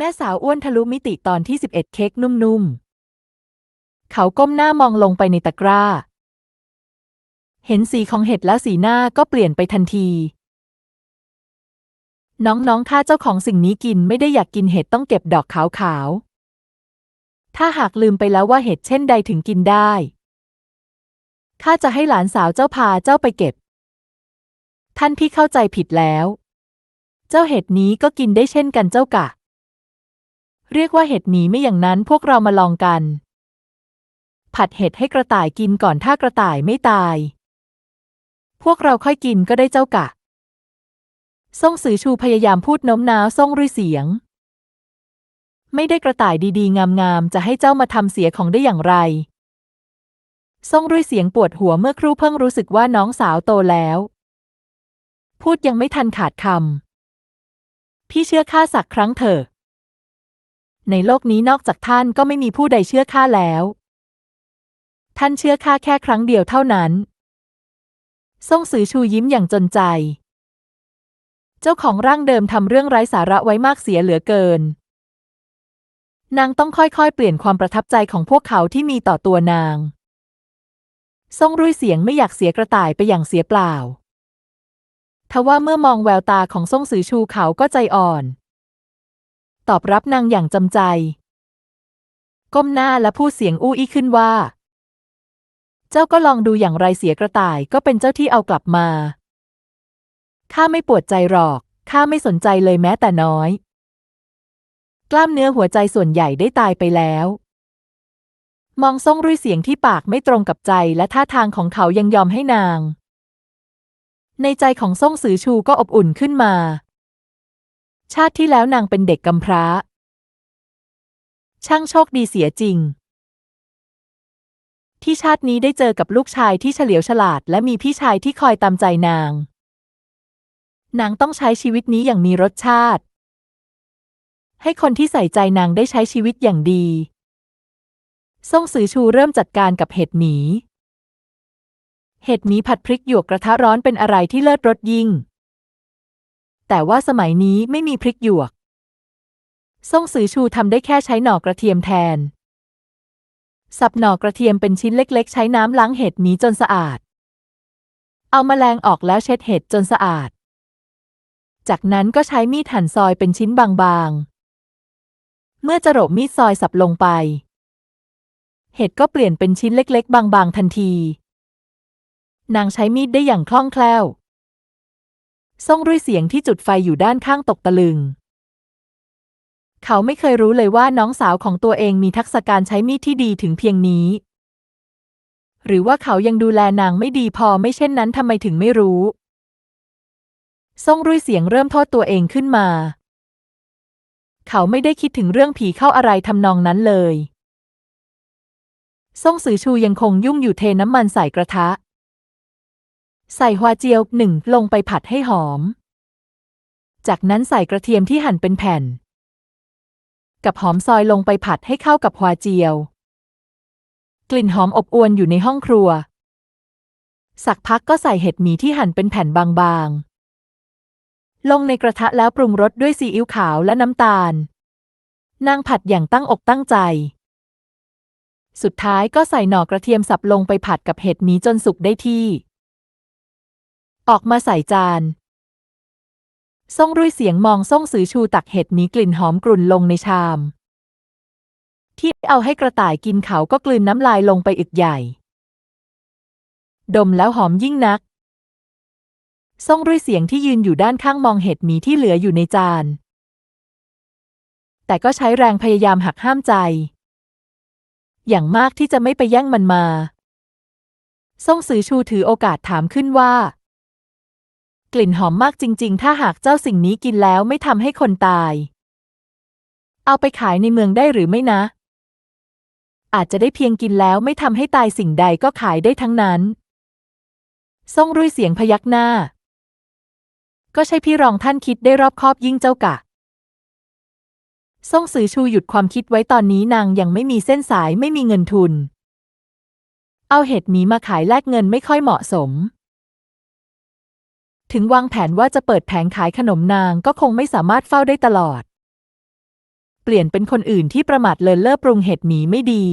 แม่สาวอ้วนทะลุมิติตอนที่ 11 เค้กนุ่มๆ เขาก้มหน้ามองลงไปในตะกร้า เห็นสีของเห็ดแล้วสีหน้าก็เปลี่ยนไปทันที น้องๆข้าเจ้าของสิ่งนี้กินไม่ได้อยากกินเห็ดต้องเก็บดอกขาวๆ ถ้าหากลืมไปแล้วว่าเห็ดเช่นใดถึงกินได้ข้าจะให้หลานสาวเจ้าพาเจ้าไปเก็บ ท่านพี่เข้าใจผิดแล้ว เจ้าเห็ดนี้ก็กินได้เช่นกันเจ้ากะ เรียกว่าเห็ดหมีไม่อย่างนั้นพวกเรามาลองกัน ผัดเห็ดให้กระต่ายกินก่อนถ้ากระต่ายไม่ตาย พวกเราค่อยกินก็ได้เจ้ากะซ่งสือชูพยายามพูดโน้มน้าวซ่งรุ่ยเสียง ไม่ได้กระต่ายดีๆ งามๆ จะให้เจ้ามาทำเสียของได้อย่างไรซ่งรุ่ยเสียงปวดหัวเมื่อครู่เพิ่งรู้สึกว่าน้องสาวโตแล้ว พูดยังไม่ทันขาดคำพี่เชื่อข้าสักครั้งเถอะ ในโลกนี้นอกจากท่านก็ไม่มีผู้ใดเชื่อข้าแล้ว ท่านเชื่อข้าแค่ครั้งเดียวเท่านั้น ซ่งสือชูยิ้มอย่างจนใจ เจ้าของร่างเดิมทำเรื่องไร้สาระไว้มากเสียเหลือเกิน นางต้องค่อยๆ เปลี่ยนความประทับใจของพวกเขาที่มีต่อตัวนางซ่งรุ่ยเสียงไม่อยากเสียกระต่ายไปอย่างเสียเปล่าทว่าเมื่อมองแววตาของซ่งสือชูเขาก็ใจอ่อน ตอบรับนางอย่างจำใจ ก้มหน้าและพูดเสียงอู้อี้ขึ้นว่า เจ้าก็ลองดูอย่างไรเสียกระต่ายก็เป็นเจ้าที่เอากลับมา ข้าไม่ปวดใจหรอก ข้าไม่สนใจเลยแม้แต่น้อย กล้ามเนื้อหัวใจส่วนใหญ่ได้ตายไปแล้ว มองซ่งรุ่ยเสียงที่ปากไม่ตรงกับใจและท่าทางของเขายังยอมให้นาง ในใจของซ่งสือชูก็อบอุ่นขึ้นมา ชาติที่แล้วนางเป็นเด็กกำพร้า ช่างโชคดีเสียจริง ที่ชาตินี้ได้เจอกับลูกชายที่เฉลียวฉลาด และมีพี่ชายที่คอยตามใจนาง นางต้องใช้ชีวิตนี้อย่างมีรสชาติ ให้คนที่ใส่ใจนางได้ใช้ชีวิตอย่างดี ซ่งสือชูเริ่มจัดการกับเห็ดหมีเห็ดหมีผัดพริกหยวกกระทะร้อนเป็นอะไรที่เลิศรสยิ่ง แต่ว่าสมัยนี้ไม่มีพริกหยวก ซ่งสือชูทำได้แค่ใช้หน่อกระเทียมแทน สับหน่อกระเทียมเป็นชิ้นเล็ก ๆ ใช้น้ำล้างเห็ดหมีจนสะอาด เอาแมลงออกแล้วเช็ดเห็ดจนสะอาด จากนั้นก็ใช้มีดหั่นซอยเป็นชิ้นบางๆ เมื่อจะโรบมีดซอยสับลงไป เห็ดก็เปลี่ยนเป็นชิ้นเล็ก ๆ บางๆ ทันที นางใช้มีดได้อย่างคล่องแคล่ว ซ่งรุ่ยเสียงที่จุดไฟอยู่ด้านข้างตกตะลึง เขาไม่เคยรู้เลยว่าน้องสาวของตัวเองมีทักษะการใช้มีดที่ดีถึงเพียงนี้ หรือว่าเขายังดูแลนางไม่ดีพอไม่เช่นนั้นทำไมถึงไม่รู้ซ่งรุ่ยเสียงเริ่มโทษตัวเองขึ้นมา เขาไม่ได้คิดถึงเรื่องผีเข้าอะไรทำนองนั้นเลยซ่งสือชูยังคงยุ่งอยู่เทน้ำมันใส่กระทะ ใส่ฮวเจียวหนึ่งลงไปผัดให้หอม จากนั้นใส่กระเทียมที่หั่นเป็นแผ่น กับหอมซอยลงไปผัดให้เข้ากับฮวเจียว กลิ่นหอมอบอวนอยู่ในห้องครัว สักพักก็ใส่เห็ดหมีที่หั่นเป็นแผ่นบางๆ ลงในกระทะแล้วปรุงรสด้วยซีอิ๊วขาวและน้ำตาล นางผัดอย่างตั้งอกตั้งใจ สุดท้ายก็ใส่หน่อกระเทียมสับลงไปผัดกับเห็ดหมีจนสุกได้ที่ ออกมาใส่จานซ่งรุ่ยเสียงมองซ่งสือชูตักเห็ดหมีกลิ่นหอมกรุ่นลงในชาม ที่เอาให้กระต่ายกินเขาก็กลืนน้ำลายลงไปอึกใหญ่ ดมแล้วหอมยิ่งนักซ่งรุ่ยเสียงที่ยืนอยู่ด้านข้างมองเห็ดหมีที่เหลืออยู่ในจาน แต่ก็ใช้แรงพยายามหักห้ามใจ อย่างมากที่จะไม่ไปแย่งมันมาซ่งสือชูถือโอกาสถามขึ้นว่า กลิ่นหอมมากจริง ๆ ถ้าหากเจ้าสิ่งนี้กินแล้วไม่ทำให้คนตาย เอาไปขายในเมืองได้หรือไม่นะ อาจจะได้เพียงกินแล้วไม่ทำให้ตายสิ่งใดก็ขายได้ทั้งนั้นซ่งรุ่ยเสียงพยักหน้า ก็ใช่พี่รองท่านคิดได้รอบคอบยิ่งเจ้ากะซ่งสือชูหยุดความคิดไว้ตอนนี้นางยังไม่มีเส้นสายไม่มีเงินทุน เอาเห็ดหมีมาขายแลกเงินไม่ค่อยเหมาะสม ถึงวางแผนว่าจะเปิดแผงขายขนมนางก็คงไม่สามารถเฝ้าได้ตลอด เปลี่ยนเป็นคนอื่นที่ประมาทเลินเล่อปรุงเห็ดหมีไม่ดี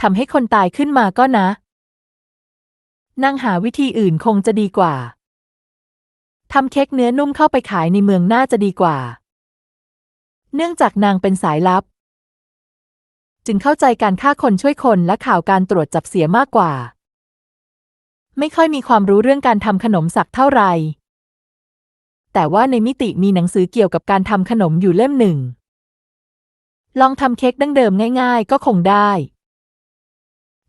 ทำให้คนตายขึ้นมาก็นะ นางหาวิธีอื่นคงจะดีกว่าทำเค้กเนื้อนุ่มเข้าไปขายในเมืองน่าจะดีกว่า เนื่องจากนางเป็นสายลับ จึงเข้าใจการฆ่าคนช่วยคนและข่าวการตรวจจับเสียมากกว่า ไม่ค่อยมีความรู้เรื่องการทำขนมสักเท่าไหร่ แต่ว่าในมิติมีหนังสือเกี่ยวกับการทำขนมอยู่เล่มหนึ่ง ลองทำเค้กดั้งเดิมง่ายๆ ก็คงได้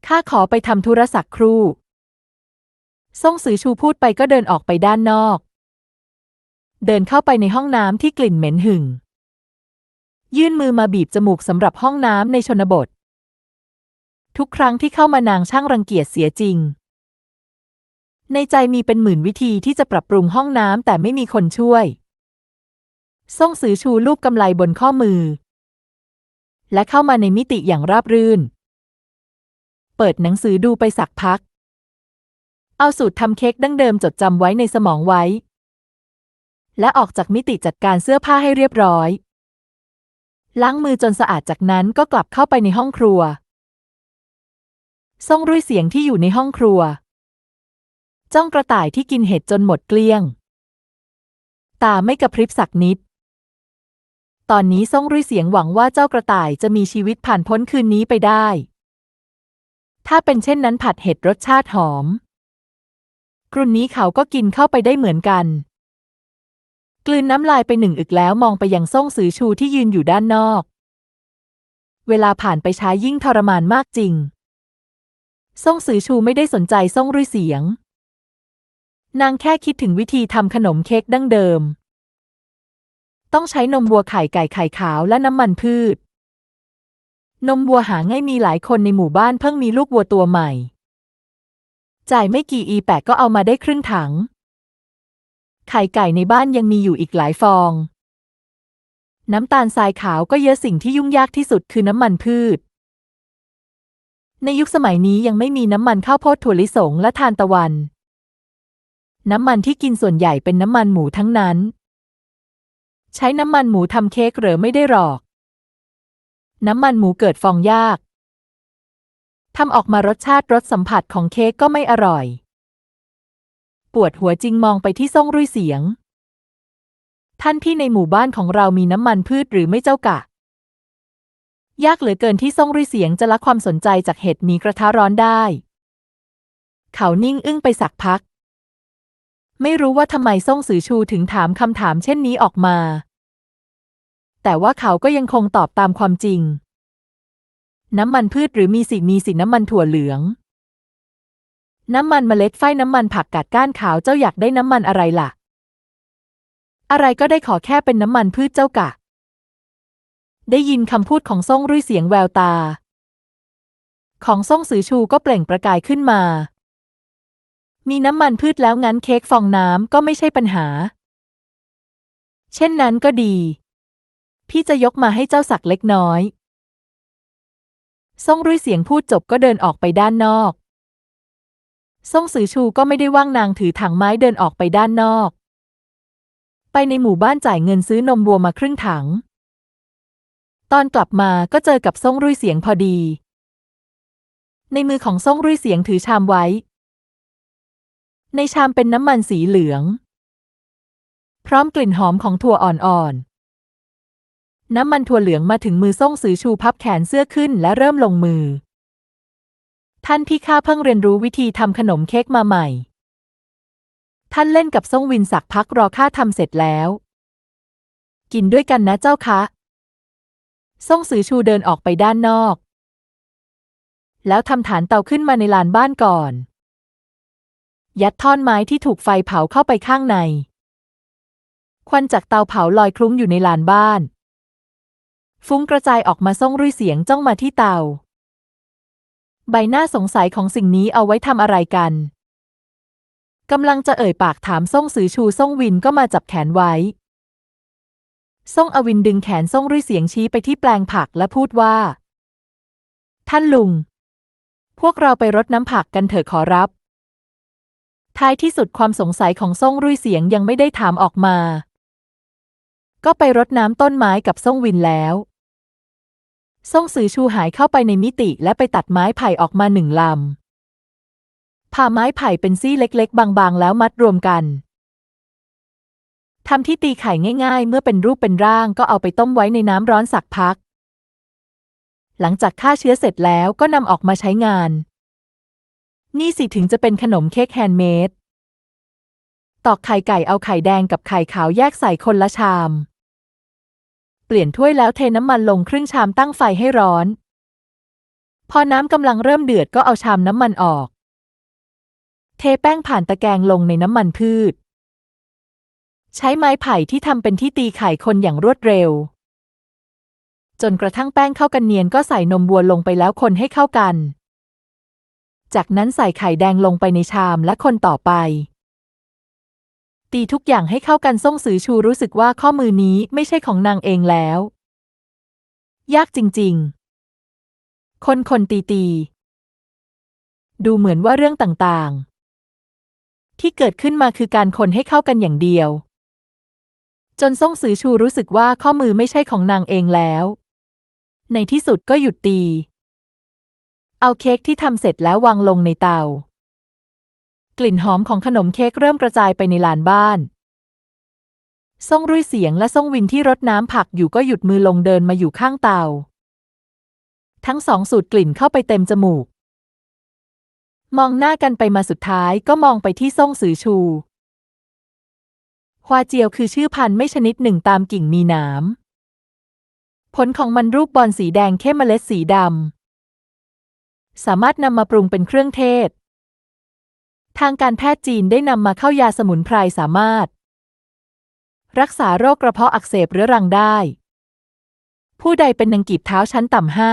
ข้าขอไปทำธุระสักครู่ซ่งสือชูพูดไปก็เดินออกไปด้านนอก เดินเข้าไปในห้องน้ำที่กลิ่นเหม็นหึ่ง ยื่นมือมาบีบจมูกสำหรับห้องน้ำในชนบท ทุกครั้งที่เข้ามานางช่างรังเกียจเสียจริง ในใจมีเป็นหมื่นวิธีที่จะปรับปรุงห้องน้ำแต่ไม่มีคนช่วย ซ่งสือชูลูกกำไลบนข้อมือ และเข้ามาในมิติอย่างราบรื่น เปิดหนังสือดูไปสักพัก เอาสูตรทำเค้กดั้งเดิมจดจำไว้ในสมองไว้ และออกจากมิติจัดการเสื้อผ้าให้เรียบร้อย ล้างมือจนสะอาดจากนั้นก็กลับเข้าไปในห้องครัว ซ่งรุ่ยเสียงที่อยู่ในห้องครัว จ้องกระต่ายที่กินเห็ดจนหมดเกลี้ยง ตาไม่กระพริบสักนิด ตอนนี้ซ่งรุ่ยเสียงหวังว่าเจ้ากระต่ายจะมีชีวิตผ่านพ้นคืนนี้ไปได้ ถ้าเป็นเช่นนั้นผัดเห็ดรสชาติหอม กรุ่นนี้เขาก็กินเข้าไปได้เหมือนกัน กลืนน้ำลายไปหนึ่งอึกแล้วมองไปยังซ่งสือชูที่ยืนอยู่ด้านนอก เวลาผ่านไปช้ายิ่งทรมานมากจริงซ่งสือชูไม่ได้สนใจซ่งรุ่ยเสียง นางแค่คิดถึงวิธีทำขนมเค้กดั้งเดิม ต้องใช้นมวัวไข่ไก่ไข่ขาวและน้ำมันพืช นมวัวหาง่ายมีหลายคนในหมู่บ้านเพิ่งมีลูกวัวตัวใหม่ จ่ายไม่กี่อีแปะก็เอามาได้ครึ่งถัง ไข่ไก่ในบ้านยังมีอยู่อีกหลายฟอง น้ำตาลทรายขาวก็เยอะสิ่งที่ยุ่งยากที่สุดคือน้ำมันพืช ในยุคสมัยนี้ยังไม่มีน้ำมันข้าวโพดถั่วลิสงและทานตะวัน น้ำมันที่กินส่วนใหญ่เป็นน้ำมันหมูทั้งนั้น ใช้น้ำมันหมูทำเค้กเหรือไม่ได้หรอก น้ำมันหมูเกิดฟองยากทำออกมารสชาติรสสัมผัสของเค้กก็ไม่อร่อย ปวดหัวจริงมองไปที่ซ่งรุ่ยเสียง ท่านพี่ในหมู่บ้านของเรามีน้ำมันพืชหรือไม่เจ้ากะ ยากเหลือเกินที่ซ่งรุ่ยเสียงจะละความสนใจจากเห็ดมีกระทะร้อนได้ เขานิ่งอึ้งไปสักพัก ไม่รู้ว่าทำไมซ่งสือชูถึงถามคำถามเช่นนี้ออกมา แต่ว่าเขาก็ยังคงตอบตามความจริง น้ำมันพืชหรือมีสิมีสิน้ำมันถั่วเหลือง น้ำมันเมล็ดไฟน้ำมันผักกาดก้านขาวเจ้าอยากได้น้ำมันอะไรล่ะ อะไรก็ได้ขอแค่เป็นน้ำมันพืชเจ้ากะ ได้ยินคำพูดของซ่งรุ่ยเสียงแววตา ของซ่งสือชูก็เปล่งประกายขึ้นมา มีน้ำมันพืชแล้วงั้นเค้กฟองน้ำก็ไม่ใช่ปัญหา เช่นนั้นก็ดี พี่จะยกมาให้เจ้าสักเล็กน้อยซ่งรุ่ยเสียงพูดจบก็เดินออกไปด้านนอกซ่งสือชูก็ไม่ได้ว่างนางถือถังไม้เดินออกไปด้านนอก ไปในหมู่บ้านจ่ายเงินซื้อนมวัวมาครึ่งถัง ตอนกลับมาก็เจอกับซ่งรุ่ยเสียงพอดี ในมือของซ่งรุ่ยเสียงถือชามไว้ ในชามเป็นน้ำมันสีเหลือง พร้อมกลิ่นหอมของถั่วอ่อนๆ น้ำมันถั่วเหลืองมาถึงมือซ่งสือชูพับแขนเสื้อขึ้นและเริ่มลงมือ ท่านพี่ข้าเพิ่งเรียนรู้วิธีทำขนมเค้กมาใหม่ ท่านเล่นกับซ่งวินสักพักรอข้าทำเสร็จแล้ว กินด้วยกันนะเจ้าคะซ่งสือชูเดินออกไปด้านนอก แล้วทำฐานเตาขึ้นมาในลานบ้านก่อน ยัดท่อนไม้ที่ถูกไฟเผาเข้าไปข้างใน ควันจากเตาเผาลอยคลุ้งอยู่ในลานบ้าน ฟุ้งกระจายออกมาซ่งรุ่ยเสียงจ้องมาที่เตา ใบหน้าสงสัยของสิ่งนี้เอาไว้ทำอะไรกันกำลังจะเอ่ยปากถามซ่งสือชูซ่งวินก็มาจับแขนไว้ซ่งอวินดึงแขนซ่งรุ่ยเสียงชี้ไปที่แปลงผักและพูดว่า ท่านลุง พวกเราไปรดน้ำผักกันเถอะขอรับ ท้ายที่สุดความสงสัยของซ่งรุ่ยเสียงยังไม่ได้ถามออกมา ก็ไปรดน้ำต้นไม้กับซ่งวินแล้วซ่งซือชูหายเข้าไปในมิติและไปตัดไม้ไผ่ออกมาหนึ่งลำ ผ่าไม้ไผ่เป็นซี่เล็ก ๆ บางๆ แล้วมัดรวมกัน ทำที่ตีไข่ง่าย ๆ เมื่อเป็นรูปเป็นร่างก็เอาไปต้มไว้ในน้ำร้อนสักพัก หลังจากฆ่าเชื้อเสร็จแล้วก็นำออกมาใช้งาน นี่สิถึงจะเป็นขนมเค้กแฮนด์เมด ตอกไข่ไก่เอาไข่แดงกับไข่ขาวแยกใส่คนละชาม เปลี่ยนถ้วยแล้วเทน้ำมันลงครึ่งชามตั้งไฟให้ร้อน พอน้ำกำลังเริ่มเดือดก็เอาชามน้ำมันออก เทแป้งผ่านตะแกรงลงในน้ำมันพืช ใช้ไม้ไผ่ที่ทำเป็นที่ตีไข่คนอย่างรวดเร็ว จนกระทั่งแป้งเข้ากันเนียนก็ใส่นมวัวลงไปแล้วคนให้เข้ากัน จากนั้นใส่ไข่แดงลงไปในชามและคนต่อไป ตีทุกอย่างให้เข้ากันส่งสือชูรู้สึกว่าข้อมือนี้ไม่ใช่ของนางเองแล้ว ยากจริงๆ คนคนตีตี ดูเหมือนว่าเรื่องต่างๆ ที่เกิดขึ้นมาคือการคนให้เข้ากันอย่างเดียว จนส่งสือชูรู้สึกว่าข้อมือไม่ใช่ของนางเองแล้ว ในที่สุดก็หยุดตี เอาเค้กที่ทำเสร็จแล้ววางลงในเตา กลิ่นหอมของขนมเค้กเริ่มกระจายไปในลานบ้านซ่งรุ่ยเสียงและซ่งวินที่รดน้ำผักอยู่ก็หยุดมือลงเดินมาอยู่ข้างเตา ทั้งสองสูดกลิ่นเข้าไปเต็มจมูก มองหน้ากันไปมาสุดท้ายก็มองไปที่ซ่งสือชูฮวาเจียวคือชื่อพันธุ์ไม่ชนิดหนึ่งตามกิ่งมีหนามผลของมันรูปบอลสีแดงเข้มเมล็ดสีดำ สามารถนำมาปรุงเป็นเครื่องเทศ ทางการแพทย์จีนได้นำมาเข้ายาสมุนไพรสามารถ รักษาโรคกระเพาะอักเสบเรื้อรังได้ ผู้ใดเป็นนังกีบเท้าชั้นต่ำห้า